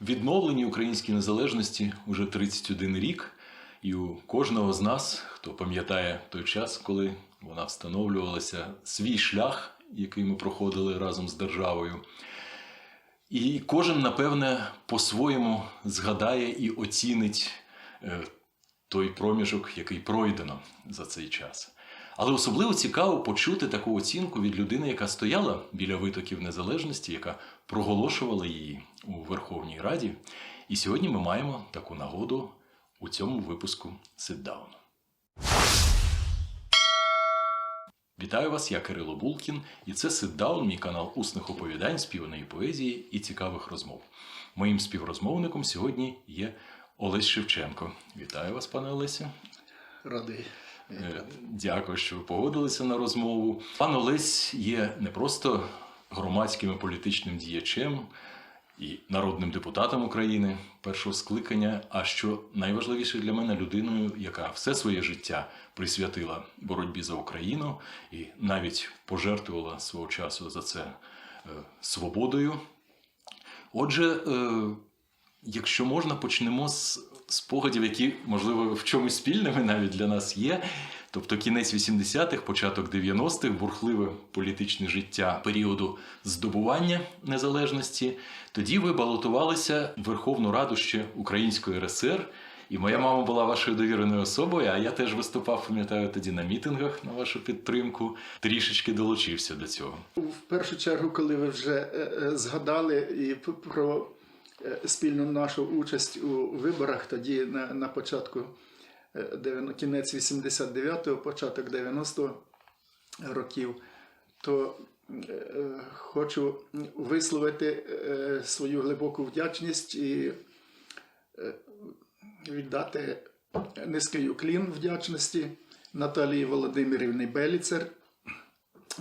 Відновленні української незалежності уже 31 рік, і у кожного з нас, хто пам'ятає той час, коли вона встановлювалася, свій шлях, який ми проходили разом з державою. І кожен, напевне, по-своєму згадає і оцінить е, той проміжок, який пройдено за цей час. Але особливо цікаво почути таку оцінку від людини, яка стояла біля витоків незалежності, яка проголошувала її у Верховній Раді. І сьогодні ми маємо таку нагоду у цьому випуску Ситдаун. Вітаю вас, я Кирило Булкін, і це Ситдаун, мій канал усних оповідань, співаної поезії і цікавих розмов. Моїм співрозмовником сьогодні є Олесь Шевченко. Вітаю вас, пане Олесі. Радий. Е, Дякую, що ви погодилися на розмову. Пан Олесь є не просто громадським і політичним діячем і народним депутатом України першого скликання, а що найважливіше для мене людиною, яка все своє життя присвятила боротьбі за Україну і навіть пожертвувала свого часу за це е, свободою. Отже, е, якщо можна, почнемо з спогадів, які, можливо, в чомусь спільними навіть для нас є. Тобто кінець 80-х, початок 90-х, бурхливе політичне життя періоду здобування незалежності. Тоді ви балотувалися в Верховну Раду ще Української РСР. І моя мама була вашою довіреною особою, а я теж виступав, пам'ятаю, тоді на мітингах на вашу підтримку. Трішечки долучився до цього. В першу чергу, коли ви вже е, е, згадали і про спільну нашу участь у виборах, тоді на, на початку е, кінець 89-го, початок 90-го років, то е, е, хочу висловити е, свою глибоку вдячність і е, віддати низький уклін вдячності Наталії Володимирівні Беліцер,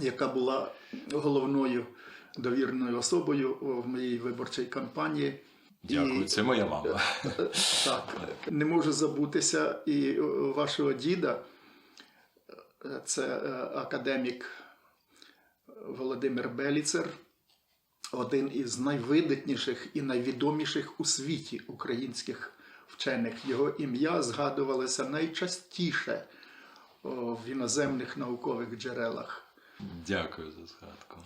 яка була головною довіреною особою в моїй виборчій кампанії. Дякую, І, це моя мама. так, не можу забутися і е, вашого діда, Е, це е, академік Володимир Беліцер, один із найвидатніших і найвідоміших у світі українських вчених. Його ім'я згадувалося найчастіше в іноземних наукових джерелах. Дякую за згадку.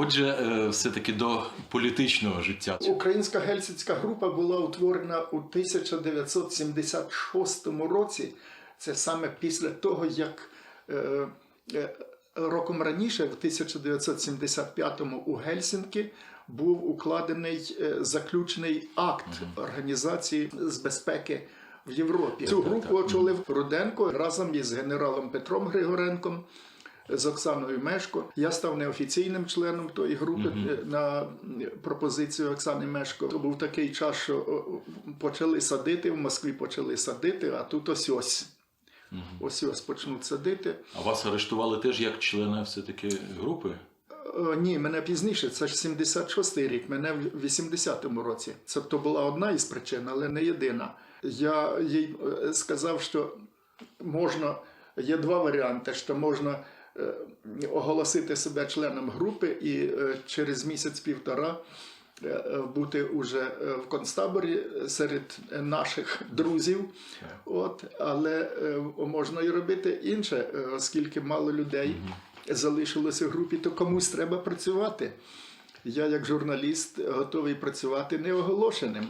Отже, е, все-таки до політичного життя. Українська гельсінська група була утворена у 1976 році. Це саме після того, як е, е, роком раніше, в 1975-му у Гельсінкі, був укладений заключний акт Організації з безпеки в Європі. Цю групу очолив Руденко разом із генералом Петром Григоренком. З Оксаною Мешко. Я став неофіційним членом тої групи е, на пропозицію Оксани Мешко. То був такий час, що почали садити в Москві, почали садити, а тут ось ось. Ось ось почнуть садити. А вас арештували теж як члена все-таки групи? Е, Ні, мене пізніше, це ж 76-й рік, мене в 80-му році. Це то була одна із причин, але не єдина. Я їй е, сказав, що можна, є два варіанти, що можна оголосити себе членом групи і е, через місяць-півтора е, е, бути уже е, в концтаборі серед наших друзів. От, але е, можна і робити інше, е, оскільки мало людей залишилося в групі, то комусь треба працювати. Я, як журналіст, готовий працювати неоголошеним.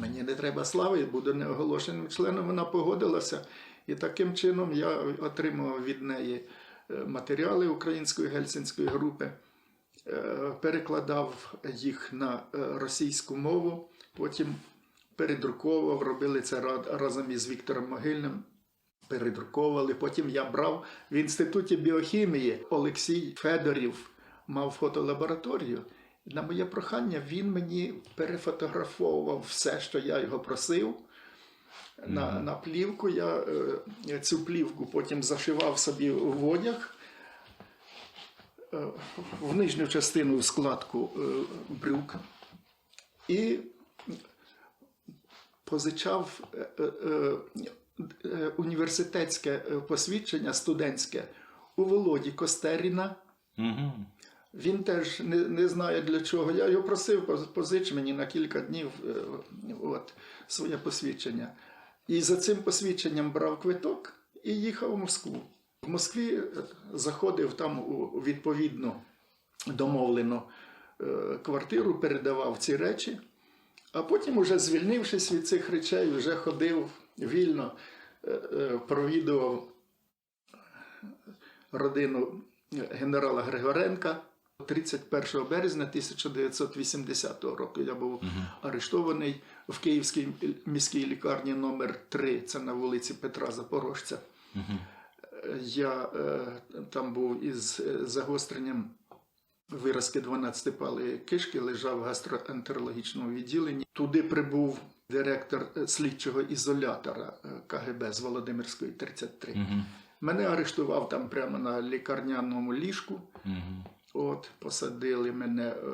Мені не треба слави, я буду неоголошеним членом. Вона погодилася. І таким чином я отримав від неї е, матеріали української гельсінської групи, е, перекладав їх на е, російську мову, потім передруковував, робили це ра- разом із Віктором Могильним. Передруковували. Потім я брав в інституті біохімії Олексій Федорів мав фотолабораторію. На моє прохання він мені перефотографовував все, що я його просив. На, на плівку я е, цю плівку потім зашивав собі в одяг е, в нижню частину складку е, брюк і позичав е, е, е, е, університетське посвідчення студентське у Володі Костеріна. Угу. Він теж не, не знає для чого. Я його просив, позич мені на кілька днів е, от, своє посвідчення. І за цим посвідченням брав квиток і їхав в Москву. В Москві е, заходив там у відповідну домовлену е, квартиру, передавав ці речі, а потім, уже звільнившись від цих речей, вже ходив вільно, провідував родину генерала Григоренка. 31 березня 1980 року я був арештований в Київській міській лікарні номер 3 це на вулиці Петра Запорожця. Мгм. Я е, там був із е, загостренням виразки 12 палої кишки, лежав в гастроентерологічному відділенні. Туди прибув директор е, слідчого ізолятора е, КГБ з Володимирської 33. Мгм. Мене арештував там прямо на лікарняному ліжку. Мгм. От, посадили мене е,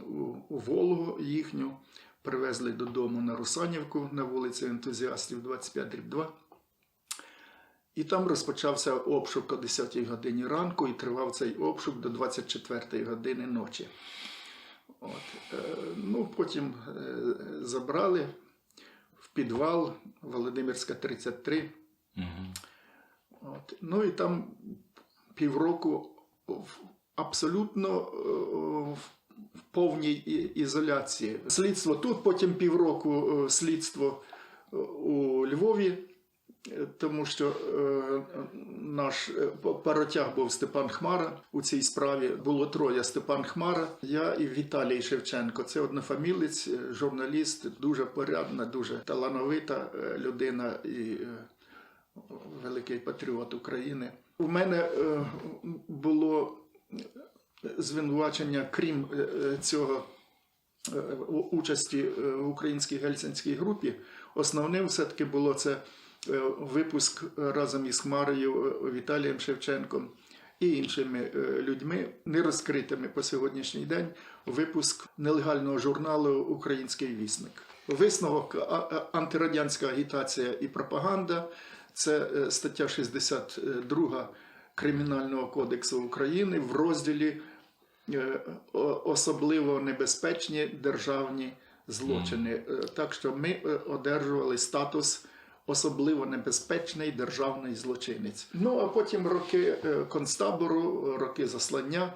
у, у Волгу їхню, привезли додому на Русанівку на вулиці ентузіастів 25 2. І там розпочався обшук о 10 годині ранку і тривав цей обшук до 24 години ночі. От. Е, ну, потім е, забрали в підвал Володимирська 33. Мгм. От. Ну і там півроку абсолютно е, в повній ізоляції. Слідство тут, потім півроку е, слідство е, у Львові, тому що наш паротяг був Степан Хмара. У цій справі було троє Степан Хмара, я і Віталій Шевченко. Це однофамілець, журналіст, дуже порядна, дуже талановита людина і великий патріот України. У мене було звинувачення, крім е, е, цього е, участі в українській гельсінській групі. Основним все-таки було це випуск разом із Хмарою Віталієм Шевченком і іншими людьми, не розкритими по сьогоднішній день, випуск нелегального журналу Український вісник. Висновок антирадянська агітація і пропаганда. Це стаття 62 Кримінального кодексу України в розділі е, особливо небезпечні державні злочини. Е, Так що ми е, одержували статус особливо небезпечний державний злочинець. Ну а потім роки концтабору, роки заслання.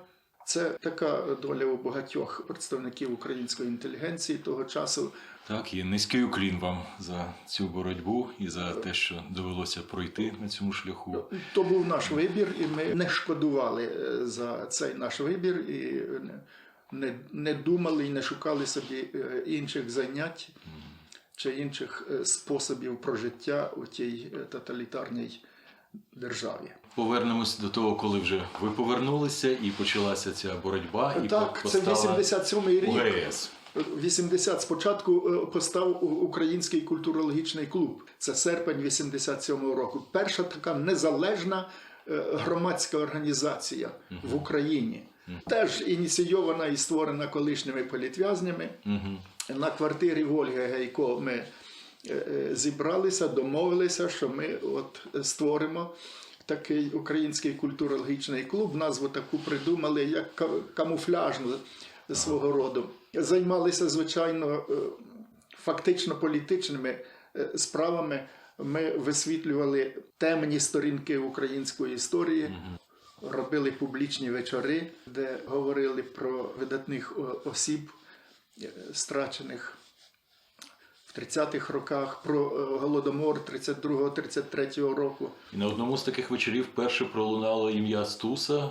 Це така доля у багатьох представників української інтелігенції того часу. Так, і низький уклін вам за цю боротьбу і за те, що довелося пройти на цьому шляху. То був наш вибір, і ми не шкодували е, за цей наш вибір і не, не, думали і не шукали собі е, інших занять чи інших е, способів прожиття у тій тоталітарній державі. Повернемось до того, коли вже ви повернулися і почалася ця боротьба. І так, це постала 87-й рік. УГС. 80 спочатку е, постав Український культурологічний клуб. Це серпень 87-го року. Перша така незалежна е, громадська організація в Україні. Теж ініційована і створена колишніми політв'язнями. Мгм. На квартирі Ольги Гейко ми е, зібралися, домовилися, що ми от створимо такий український культурологічний клуб. Назву таку придумали як камуфляжну свого роду. Займалися, звичайно, е, фактично політичними е, справами. Ми висвітлювали темні сторінки української історії. Робили публічні вечори, де говорили про видатних осіб, е, страчених в 30-х роках, про е, голодомор 32-33 року. І на одному з таких вечорів вперше пролунало ім'я Стуса, е,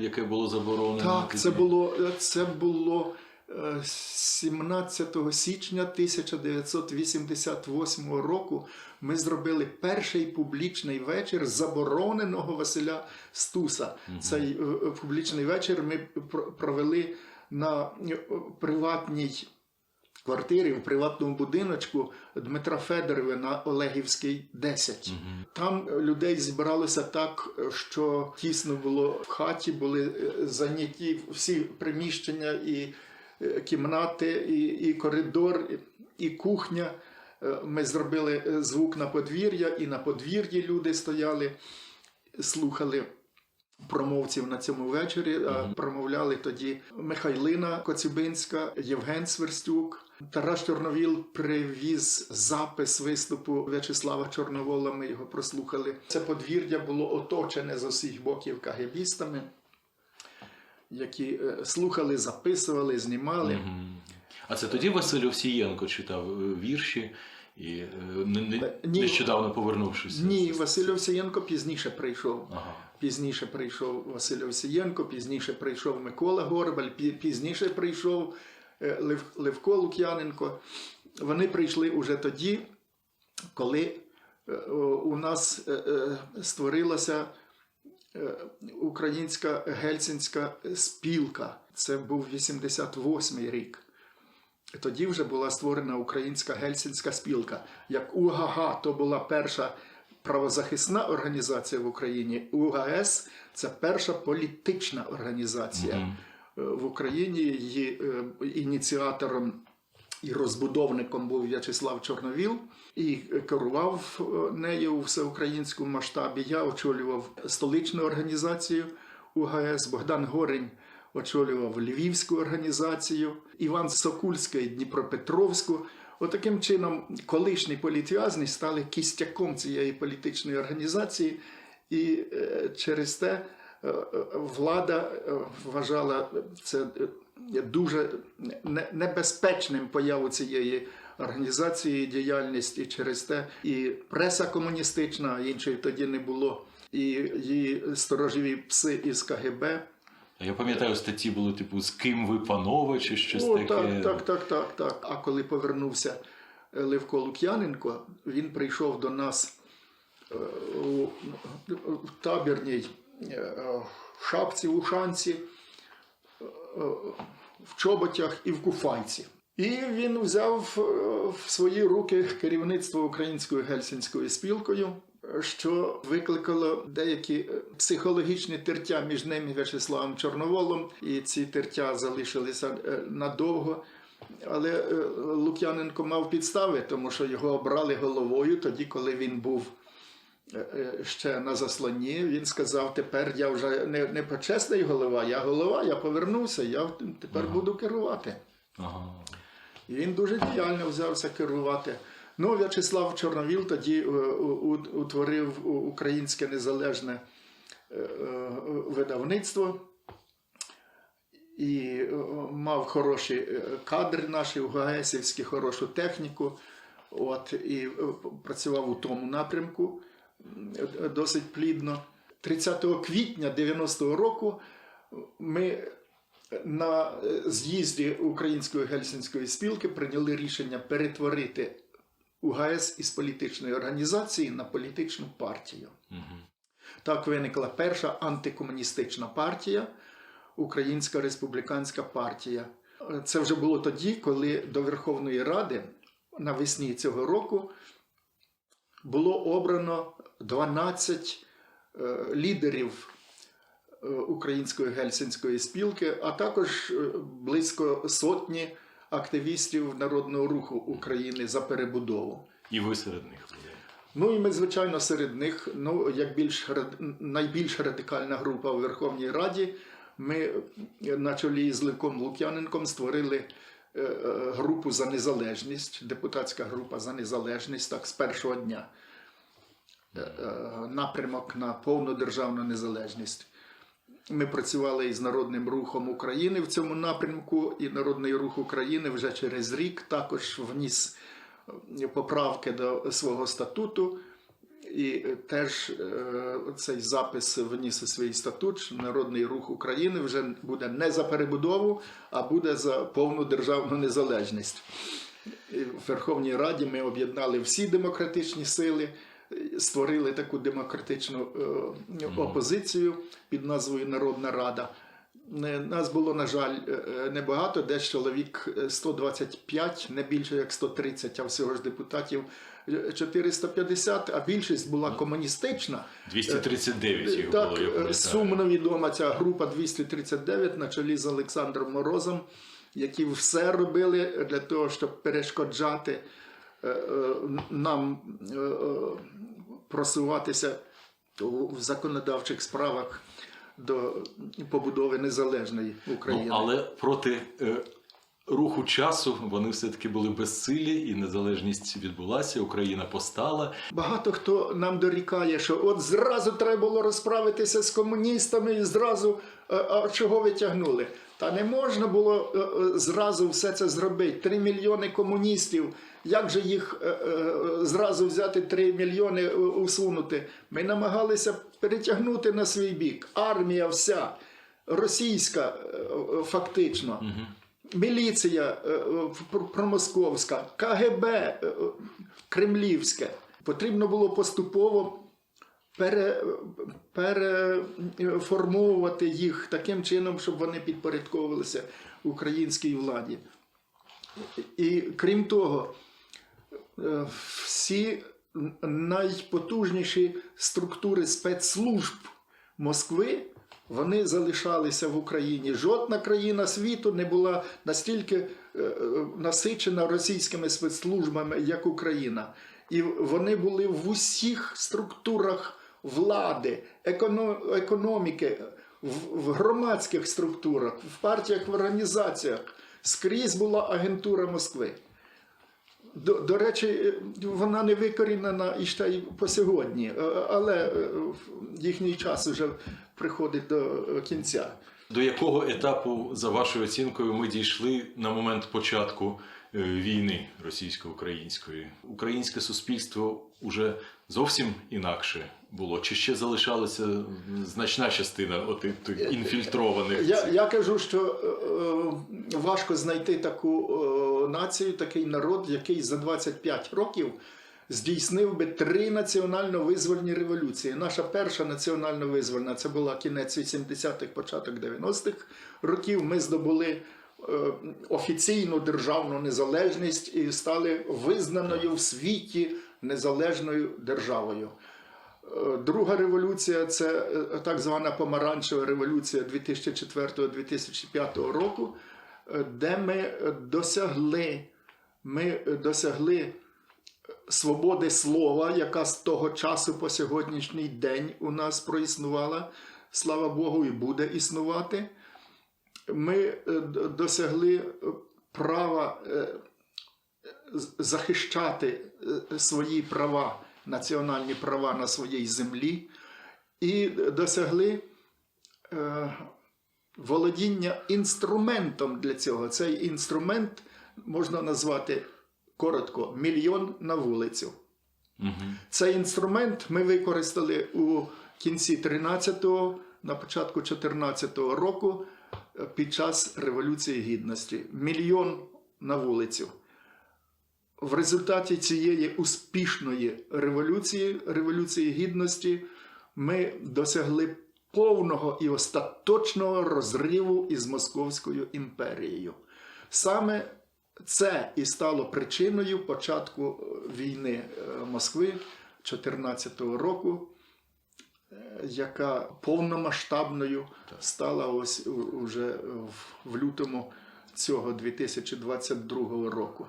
яке було заборонено. Так, це було, це було е, 17 січня 1988 року. Ми зробили перший публічний вечір забороненого Василя Стуса. Цей е, е, публічний вечір ми про- провели на е, приватній квартирі в приватному будиночку Дмитра Федорова на Олегівській 10. Там людей зібралося так, що тісно було в хаті, були е, зайняті всі приміщення і е, кімнати, і, і коридор, і, і кухня. Е, Ми зробили звук на подвір'я, і на подвір'ї люди стояли, слухали промовців на цьому вечорі. А Промовляли тоді Михайлина Коцюбинська, Євген Сверстюк. Тарас Чорновіл привіз запис виступу В'ячеслава Чорновола. Ми його прослухали. Це подвір'я було оточене з усіх боків кагебістами, які е, слухали, записували, знімали. Мгм. А це тоді Василь Овсієнко читав е, вірші і е, не- не- Ні. нещодавно повернувшись. Ні, Василь Овсієнко пізніше прийшов. Ага. Пізніше прийшов Василь Овсієнко, пізніше прийшов Микола Горбаль, пізніше прийшов Левко Лук'яненко. Вони прийшли уже тоді, коли е, у нас е, е, створилася е, українська гельсінська спілка. Це був 88-й рік. Тоді вже була створена українська гельсінська спілка. Як УГАГА, то була перша правозахисна організація в Україні. УГАЕС це перша політична організація. Е, в Україні. Її е, ініціатором і розбудовником був В'ячеслав Чорновіл і керував е, нею у всеукраїнському масштабі. Я очолював столичну організацію УГАЕС, Богдан Горень очолював Львівську організацію, Іван Сокульський Дніпропетровську. Отаким чином, колишні політв'язні стали кістяком цієї політичної організації, і е, через те е, е, влада е, вважала це е, дуже небезпечним появу цієї організації діяльність, і через те і преса комуністична, іншої тоді не було, і її сторожові пси із КГБ. Я пам'ятаю, статті були типу з ким ви, панове, чи щось О, таке. так, так, так, так, так. А коли повернувся е, Левко Лук'яненко, він прийшов до нас е, у табірній е, шапці, ушанці, е, в чоботях і в куфайці. І він взяв е, в свої руки керівництво українською гельсінською спілкою, що викликало деякі психологічні тертя між ним і В'ячеславом Чорноволом, і ці тертя залишилися надовго. Але Лук'яненко мав підстави, тому що його обрали головою тоді, коли він був ще на заслоні. Він сказав: тепер я вже не, не почесний голова, я голова, я повернувся, я тепер буду керувати. Ага. І він дуже діяльно взявся керувати. Ну, В'ячеслав Чорновіл тоді е, утворив українське незалежне е, е, видавництво і е, мав хороші е, кадри наші УГАЕСівські, хорошу техніку. От, і е, працював у тому напрямку е, досить плідно. 30 квітня 90-го року ми на з'їзді Української гельсінської спілки прийняли рішення перетворити УГАЕС із політичної організації на політичну партію. Мгм. Так виникла перша антикомуністична партія, Українська республіканська партія. Це вже було тоді, коли до Верховної Ради навесні цього року було обрано 12 е, лідерів е, Української гельсінської спілки, а також е, близько сотні активістів Народного руху України за перебудову. І ви серед них були. Ну і ми, звичайно, серед них, ну як більш найбільш радикальна група у Верховній Раді. Ми на чолі з Левком Лук'яненком створили групу за незалежність, депутатська група за незалежність, так з першого дня. Е, е, Напрямок на повну державну незалежність. Ми працювали із Народним рухом України в цьому напрямку, і Народний рух України вже через рік також вніс е, поправки до свого статуту. І е, теж е, цей запис вніс у свій статут, що Народний рух України вже буде не за перебудову, а буде за повну державну незалежність. В Верховній Раді ми об'єднали всі демократичні сили, е, створили таку демократичну опозицію під назвою Народна Рада. Нас було, на жаль, небагато, десь чоловік е, 125, не більше як 130, а всього ж депутатів 450, а більшість була комуністична. 239 їх Так, було, е, сумно відома ця група 239 на чолі з Олександром Морозом, які все робили для того, щоб перешкоджати е, е, нам е, просуватися в законодавчих справах до побудови незалежної України. Ну, але проти е, руху часу вони все-таки були безсилі, і незалежність відбулася, Україна постала. Багато хто нам дорікає, що от зразу треба було розправитися з комуністами і зразу е, а чого ви тягнули? Та не можна було е, е, зразу все це зробити. Три мільйони комуністів. Як же їх зразу взяти три мільйони усунути? Ми намагалися перетягнути на свій бік. Армія вся російська, фактично. Міліція е, е, пр- промосковська, КГБ е, кремлівське. Потрібно було поступово пере, переформовувати їх таким чином, щоб вони підпорядковувалися українській владі. І крім того, всі найпотужніші структури спецслужб Москви вони залишалися в Україні. Жодна країна світу не була настільки е, е, насичена російськими спецслужбами, як Україна. І вони були в усіх структурах влади, економіки, в, в громадських структурах, в партіях, в організаціях. Скрізь була агентура Москви. До, до речі, вона не викорінена і ще й по сьогодні, е, але е, їхній час вже приходить до е, кінця. До якого етапу, за вашою оцінкою, ми дійшли на момент початку е, війни російсько-української? Українське суспільство уже зовсім інакше було? Чи ще залишалася значна частина отих інфільтрованих? Я, я кажу, що е, е, важко знайти таку е, націю, такий народ, який за 25 років здійснив би три національно-визвольні революції. Наша перша національно-визвольна це була кінець 80-х, початок 90-х років. Ми здобули е, офіційну державну незалежність і стали визнаною в світі незалежною державою. Е, Друга революція це е, так звана помаранчева революція 2004-2005 року, де ми досягли, ми досягли свободи слова, яка з того часу по сьогоднішній день у нас проіснувала, слава Богу, і буде існувати. Ми е, досягли е, права е, захищати свої права, національні права на своїй землі, і досягли володіння інструментом для цього. Цей інструмент можна назвати коротко мільйон на вулицю. Мгм. Цей інструмент ми використали у кінці 13-го, на початку 14-го року е, під час Революції Гідності. Мільйон на вулицю. В результаті цієї успішної революції, Революції Гідності, ми досягли повного і остаточного розриву із Московською імперією. Саме це і стало причиною початку е, війни е, Москви 2014 року, е, яка повномасштабною стала ось уже в- лютому цього 2022 року.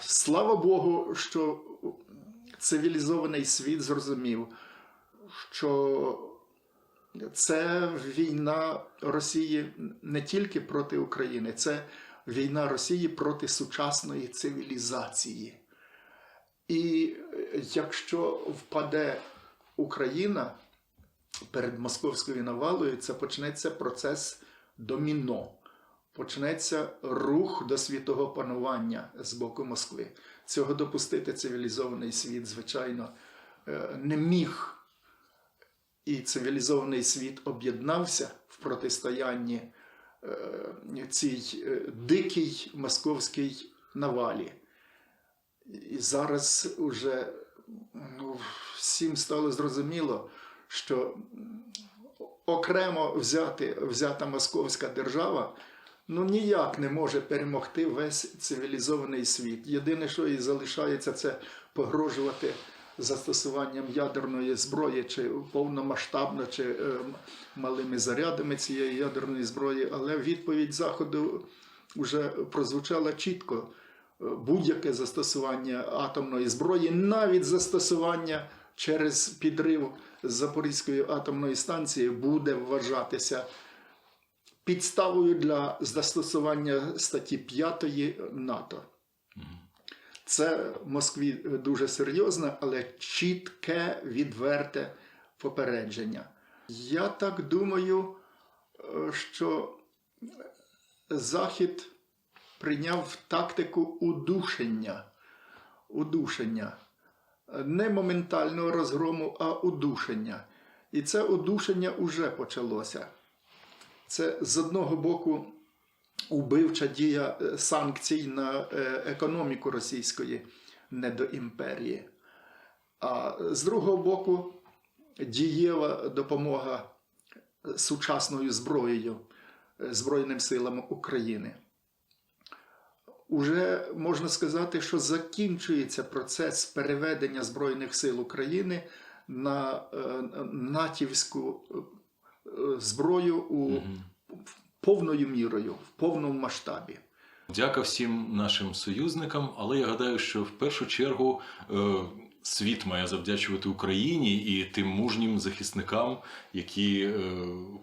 Слава Богу, що цивілізований світ зрозумів, що це війна Росії не тільки проти України, це війна Росії проти сучасної цивілізації. І е, якщо впаде Україна перед московською навалою, це почнеться процес доміно. Почнеться рух до світового панування з боку Москви. Цього допустити цивілізований світ, звичайно, е, не міг. І цивілізований світ об'єднався в протистоянні цій е, дикій московській навалі. І зараз уже ну, всім стало зрозуміло, що окремо взяти, взята московська держава ну ніяк не може перемогти весь цивілізований світ. Єдине, що їй залишається, це погрожувати застосуванням ядерної зброї, чи повномасштабно, чи е, малими зарядами цієї ядерної зброї. Але відповідь Заходу вже прозвучала чітко. Е, Будь-яке застосування атомної зброї, навіть застосування через підрив Запорізької атомної станції буде вважатися підставою для застосування статті 5 НАТО. Це в Москві дуже серйозне, але чітке, відверте попередження. Я так думаю, е, що Захід прийняв тактику удушення. Удушення. Не моментального розгрому, а удушення. І це удушення вже почалося. Це з одного боку убивча дія е, санкцій на е, економіку російської недоімперії. А з другого боку, дієва допомога сучасною зброєю е, Збройним силам України. Уже можна сказати, що закінчується процес переведення Збройних сил України на е, натівську е, зброю у повною мірою, в повному масштабі. Дяка всім нашим союзникам, але я гадаю, що в першу чергу е, світ має завдячувати Україні і тим мужнім захисникам, які е,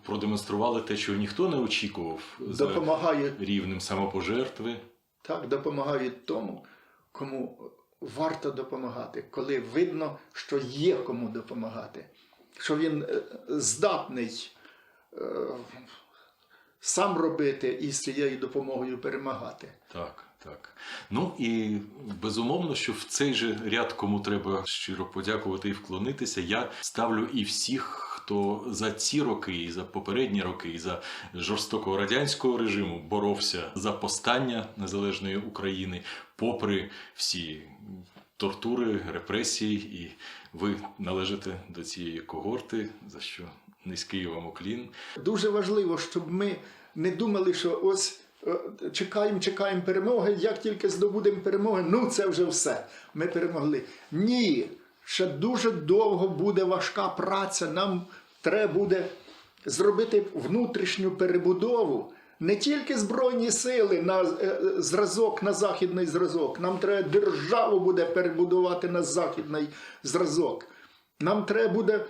продемонстрували те, чого ніхто не очікував за Допомагає рівнем самопожертви. так, допомагають тому, кому варто допомагати, коли видно, що є кому допомагати, що він е, здатний сам робити і з цією допомогою перемагати. Так, так. Ну і безумовно, що в цей же ряд, кому треба щиро подякувати і вклонитися, я ставлю і всіх, хто за ці роки, і за попередні роки, і за жорстокого радянського режиму боровся за постання незалежної України, попри всі тортури, репресії, і ви належите до цієї когорти, за що низький вам уклін. Дуже важливо, щоб ми не думали, що ось е, чекаємо, чекаємо перемоги. Як тільки здобудемо перемоги, ну це вже все. Ми перемогли. Ні, ще дуже довго буде важка праця. Нам треба буде зробити внутрішню перебудову. Не тільки збройні сили на е, е, зразок на західний зразок. Нам треба державу буде перебудувати на західний зразок. Нам треба буде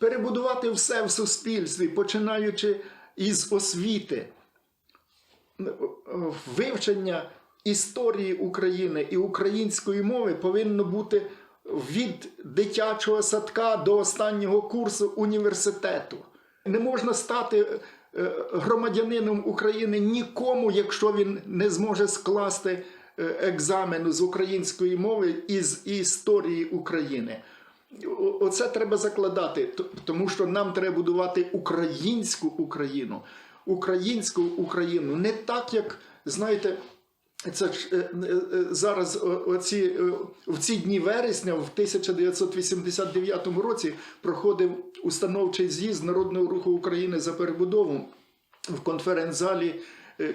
перебудувати все в суспільстві, починаючи із освіти, вивчення історії України і української мови повинно бути від дитячого садка до останнього курсу університету. Не можна стати е, громадянином України нікому, якщо він не зможе скласти е, екзамену з української мови і з історії України. Оце треба закладати, тому що нам треба будувати українську Україну, українську Україну не так, як знаєте. Це ж е, е, е, зараз оці, в ці дні вересня, в 1989 році, проходив установчий з'їзд Народного руху України за перебудову в конференц-залі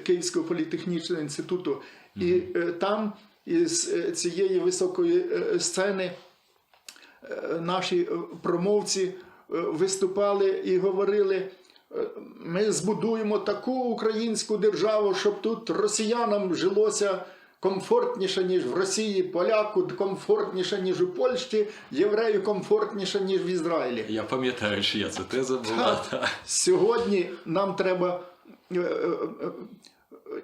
Київського політехнічного інституту. І там із цієї високої сцени наші е, промовці е, виступали і говорили. е, Ми збудуємо таку українську державу, щоб тут росіянам жилося комфортніше, ніж в Росії, поляку комфортніше, ніж у Польщі, єврею комфортніше, ніж в Ізраїлі. Я пам'ятаю, що я це теза була. та. Сьогодні нам треба е, е, е,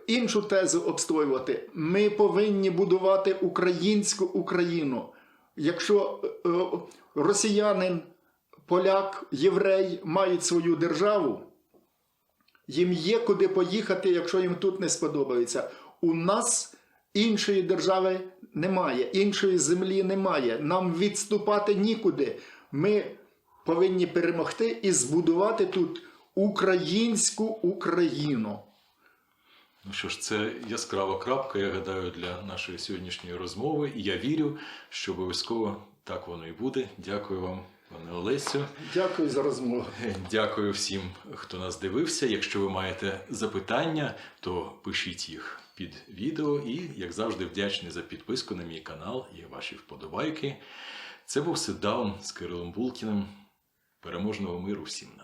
іншу тезу обстоювати. Ми повинні будувати українську Україну. Якщо е, е, росіянин, поляк, єврей мають свою державу, їм є куди поїхати, якщо їм тут не сподобається. У нас іншої держави немає, іншої землі немає. Нам відступати нікуди. Ми повинні перемогти і збудувати тут українську Україну. Ну що ж, це яскрава крапка, я гадаю, для нашої сьогоднішньої розмови. І я вірю, що обов'язково так воно і буде. Дякую вам, пане Олесю. Дякую за розмову. Дякую всім, хто нас дивився. Якщо ви маєте запитання, то пишіть їх під відео. І, як завжди, вдячний за підписку на мій канал і ваші вподобайки. Це був ситдаун з Кирилом Булкіним. Переможного миру всім нам.